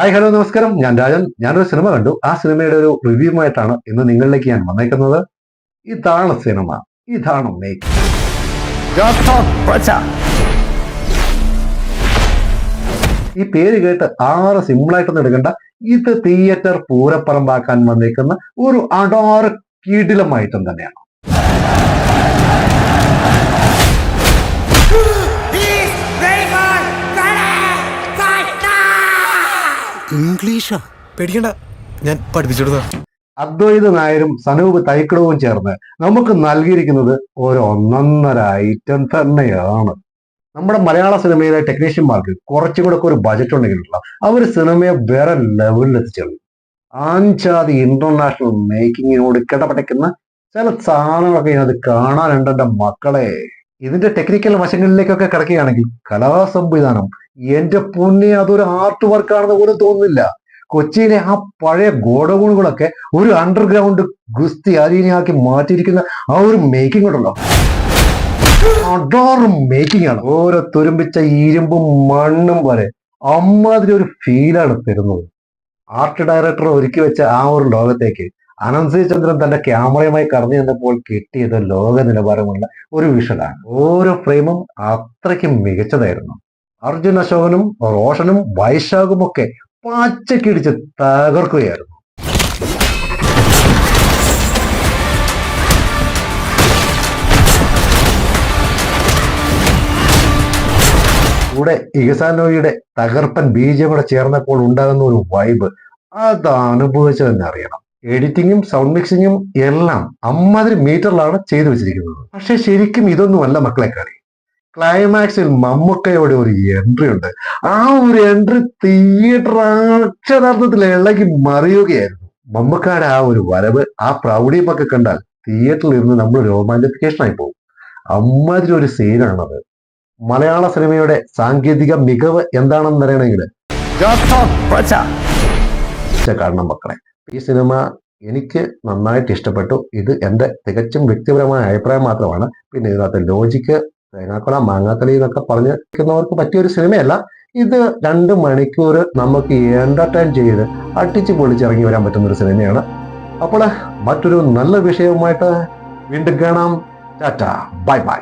Hi hello നമസ്കാരം. ഞാൻ രാജൻ. ഞാനൊരു സിനിമ കണ്ടു. ആ സിനിമയുടെ ഒരു റിവ്യൂമായിട്ടാണ് ഇന്ന് നിങ്ങളിലേക്ക് ഞാൻ വന്നേക്കുന്നത്. ഇതാണ് സിനിമ. ഇതാണ് മേക്ക്. ഈ പേര് കേട്ട് ആറ് സിമ്പിളായിട്ടൊന്നും എടുക്കണ്ട. ഇത് തിയേറ്റർ പൂരപ്പറമ്പാക്കാൻ വന്നേക്കുന്ന ഒരു അടാറ് കീടിലമായിട്ടും തന്നെയാണ്. ഇംഗ്ലീഷാ? പേടിക്കണ്ട. ഞാൻ പഠിപ്പിച്ചെടുത്ത. അദ്വൈത നായരും സനൂപ് തൈക്കടവും ചേർന്ന് നമുക്ക് നൽകിയിരിക്കുന്നത് ഒരു ഒന്നൊന്നര ഐറ്റം തന്നെയാണ്. നമ്മുടെ മലയാള സിനിമയിലെ ടെക്നീഷ്യന്മാർക്ക് കുറച്ചും കൂടെ ഒരു ബജറ്റ് ഉണ്ടെങ്കിലുള്ള അവർ സിനിമയെ വേറെ ലെവലിൽ എത്തിച്ചേർന്നു. ആഞ്ചാതി ഇന്റർനാഷണൽ മേക്കിങ്ങിനോട് കിടപടയ്ക്കുന്ന ചില സാധനങ്ങളൊക്കെ അത് കാണാനുണ്ട് എന്റെ മക്കളെ. ഇതിന്റെ ടെക്നിക്കൽ വശങ്ങളിലേക്കൊക്കെ കിടക്കുകയാണെങ്കിൽ കലാസംവിധാനം എന്റെ പൊന്നെ അതൊരു ആർട്ട് വർക്കാണെന്ന് പോലും തോന്നുന്നില്ല. കൊച്ചിയിലെ ആ പഴയ ഗോഡൌണുകളൊക്കെ ഒരു അണ്ടർഗ്രൗണ്ട് ഗുസ്തി അരീനയാക്കി മാറ്റിയിരിക്കുന്ന ആ ഒരു മേക്കിംഗ് ഉണ്ടല്ലോ. അഡോറും മേക്കിംഗ് ആണ്. ഓരോ തുരുമ്പിച്ച ഇരുമ്പും മണ്ണും വരെ അമ്മാതിരി ഒരു ഫീലാണ് തരുന്നത്. ആർട്ട് ഡയറക്ടർ ഒരുക്കി വെച്ച ആ ഒരു ലോകത്തേക്ക് അനന്ത് തന്റെ ക്യാമറയുമായി കടന്നു ചെന്നപ്പോൾ കിട്ടിയത് ലോക നിലവാരമുള്ള ഒരു വിഷലാണ്. ഓരോ ഫ്രെയിമും അത്രയ്ക്കും മികച്ചതായിരുന്നു. അർജുൻ അശോകനും റോഷനും വൈശാഖും ഒക്കെ പച്ചക്കിടിച്ച് തകർക്കുകയായിരുന്നു. കൂടെ ഇഗസാനോയുടെ തകർപ്പൻ ബീജം ചേർന്നപ്പോൾ ഉണ്ടാകുന്ന ഒരു വൈബ് അത് അനുഭവിച്ചു അറിയണം എഡിറ്റിങ്ങും സൗണ്ട് മിക്സിങ്ങും എല്ലാം അമ്മാതിരി മീറ്ററിലാണ് ചെയ്തു വെച്ചിരിക്കുന്നത്. പക്ഷെ ശരിക്കും ഇതൊന്നുമല്ല മക്കളെ കളി. ക്ലൈമാക്സിൽ മമ്മൂക്കയോടെ ഒരു എൻട്രി ഉണ്ട്. ആ ഒരു എൻട്രി തിയേറ്റർ അക്ഷരാർത്ഥത്തിൽ ഇളകി മറിയുകയായിരുന്നു. മമ്മൂക്കയുടെ ആ ഒരു വരവ് ആ പ്രൗഢിയൊക്കെ കണ്ടാൽ തിയേറ്ററിൽ ഇരുന്ന് നമ്മൾ രോമാഞ്ചിഫിക്കേഷൻ ആയി പോകും. അമ്മാതിരി ഒരു സീനാണത് മലയാള സിനിമയുടെ സാങ്കേതിക മികവ് എന്താണെന്ന് അറിയണമെങ്കിൽ കാരണം മക്കളെ. ഈ സിനിമ എനിക്ക് നന്നായിട്ട് ഇഷ്ടപ്പെട്ടു. ഇത് എന്റെ തികച്ചും വ്യക്തിപരമായ അഭിപ്രായം മാത്രമാണ്. പിന്നെ ഇതിനകത്ത് ലോജിക്ക് തേങ്ങാക്കുള മാങ്ങാത്തലി എന്നൊക്കെ പറഞ്ഞിരിക്കുന്നവർക്ക് പറ്റിയ ഒരു സിനിമയല്ല. ഇത് രണ്ട് മണിക്കൂർ നമുക്ക് എന്റർടൈൻ ചെയ്ത് അട്ടിച്ച് പൊളിച്ചിറങ്ങി വരാൻ പറ്റുന്ന ഒരു സിനിമയാണ്. അപ്പോൾ മറ്റൊരു നല്ല വിഷയവുമായിട്ട് വീണ്ടും കാണാം. ടാറ്റ. Bye bye.